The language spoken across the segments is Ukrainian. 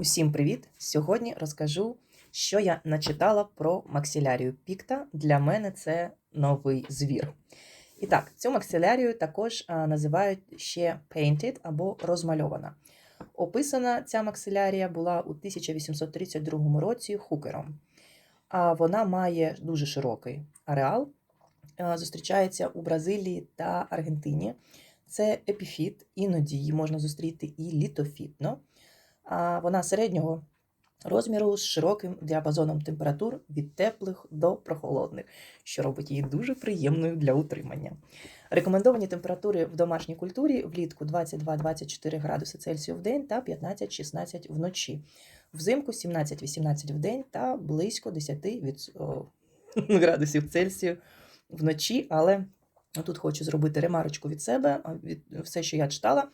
Усім привіт! Сьогодні розкажу, що я начитала про максилярію пікта. Для мене це новий звір. І так, цю максилярію також називають ще painted або розмальована. Описана ця максилярія була у 1832 році хукером. А вона має дуже широкий ареал. Зустрічається у Бразилії та Аргентині. Це епіфіт, іноді її можна зустріти і літофітно. А Вона середнього розміру з широким діапазоном температур від теплих до прохолодних, що робить її дуже приємною для утримання. Рекомендовані температури в домашній культурі влітку 22-24 градуси Цельсію в день та 15-16 вночі. Взимку 17-18 в день та близько 10 від, градусів Цельсію вночі. Але тут хочу зробити ремарочку від себе, від все, що я читала.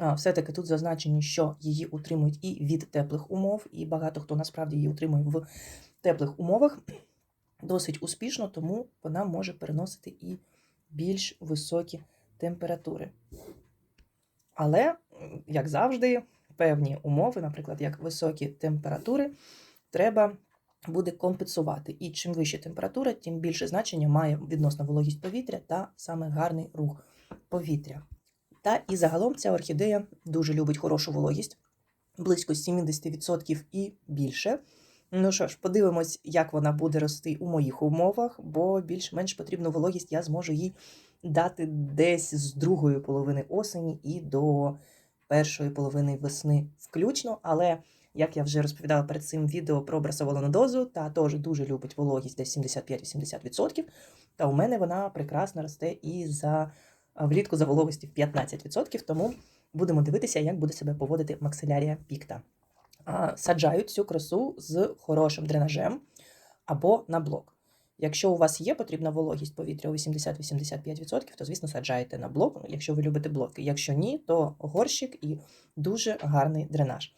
Все-таки тут зазначені, що її утримують і від теплих умов, і багато хто насправді її утримує в теплих умовах досить успішно, тому вона може переносити і більш високі температури. Але, як завжди, певні умови, наприклад, як високі температури, треба буде компенсувати. І чим вища температура, тим більше значення має відносно вологість повітря та саме гарний рух повітря. Та і загалом ця орхідея дуже любить хорошу вологість, близько 70% і більше. Ну що ж, подивимось, як вона буде рости у моїх умовах, бо більш-менш потрібну вологість я зможу їй дати десь з другої половини осені і до першої половини весни включно. Але як я вже розповідала перед цим відео про брасоволону дозу, та теж дуже любить вологість десь 75-80%. Та у мене вона прекрасно росте і за влітку за вологості в 15%, тому будемо дивитися, як буде себе поводити максилярія пікта. Саджають цю красу з хорошим дренажем або на блок. Якщо у вас є потрібна вологість повітря у 80-85%, то, звісно, саджаєте на блок, ну, якщо ви любите блоки. Якщо ні, то горщик і дуже гарний дренаж.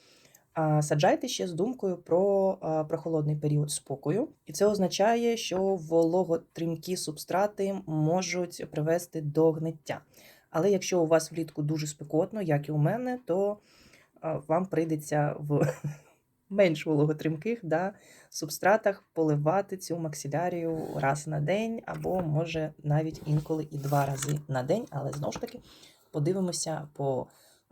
Саджайте ще з думкою про прохолодний період спокою, і це означає, що вологотримкі субстрати можуть привести до гниття. Але якщо у вас влітку дуже спекотно, як і у мене, то вам прийдеться в менш вологотримких да, субстратах поливати цю максилярію раз на день, або може навіть інколи і два рази на день. Але знову ж таки подивимося по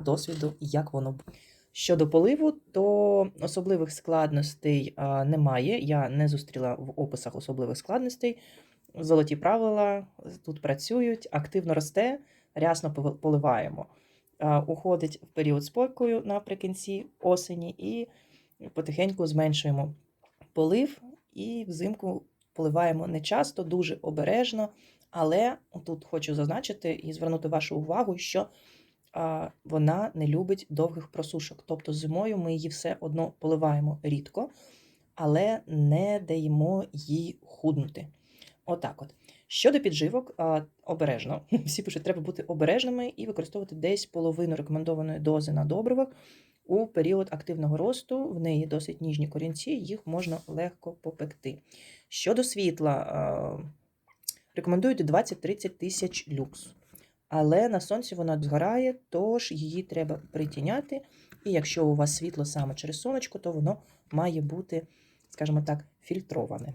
досвіду, як воно буде. Щодо поливу, то особливих складностей немає. Я не зустріла в описах особливих складностей. Золоті правила тут працюють, активно росте, рясно поливаємо. Уходить в період спокою наприкінці осені і потихеньку зменшуємо полив, і взимку поливаємо не часто, дуже обережно. Але тут хочу зазначити і звернути вашу увагу, що вона не любить довгих просушок. Тобто зимою ми її все одно поливаємо рідко, але не даємо їй худнути. Отак от. Щодо підживок, обережно. Всі пишуть, треба бути обережними і використовувати десь половину рекомендованої дози на добривах у період активного росту. В неї досить ніжні корінці, їх можна легко попекти. Щодо світла, рекомендують 20-30 тисяч люкс. Але на сонці вона згорає, тож її треба притіняти. І якщо у вас світло саме через сонечко, то воно має бути, скажімо так, фільтроване.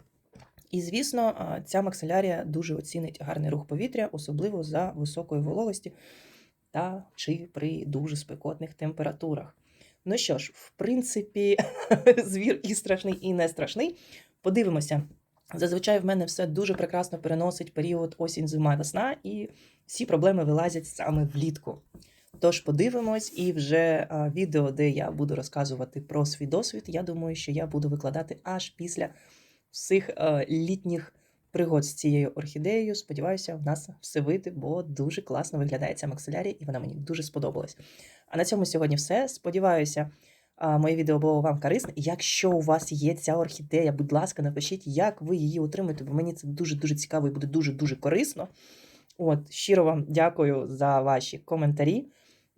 І, звісно, ця максилярія дуже оцінить гарний рух повітря, особливо за високої вологості та чи при дуже спекотних температурах. Ну що ж, в принципі, звір і страшний, і не страшний. Подивимося. Зазвичай в мене все дуже прекрасно переносить період осінь, зима, весна, і всі проблеми вилазять саме влітку. Тож подивимось, і вже відео, де я буду розказувати про свій досвід, я думаю, що я буду викладати аж після всіх а, літніх пригод з цією орхідеєю. Сподіваюся, в нас все вийде, бо дуже класно виглядає ця максилярія, і вона мені дуже сподобалась. А на цьому сьогодні все. Сподіваюся, моє відео було вам корисне. Якщо у вас є ця орхідея, будь ласка, напишіть, як ви її отримуєте, бо мені це дуже-дуже цікаво і буде дуже-дуже корисно. От, щиро вам дякую за ваші коментарі.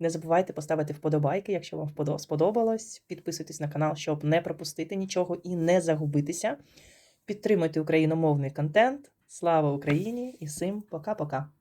Не забувайте поставити вподобайки, якщо вам сподобалось. Підписуйтесь на канал, щоб не пропустити нічого і не загубитися. Підтримуйте україномовний контент. Слава Україні! І всім пока-пока!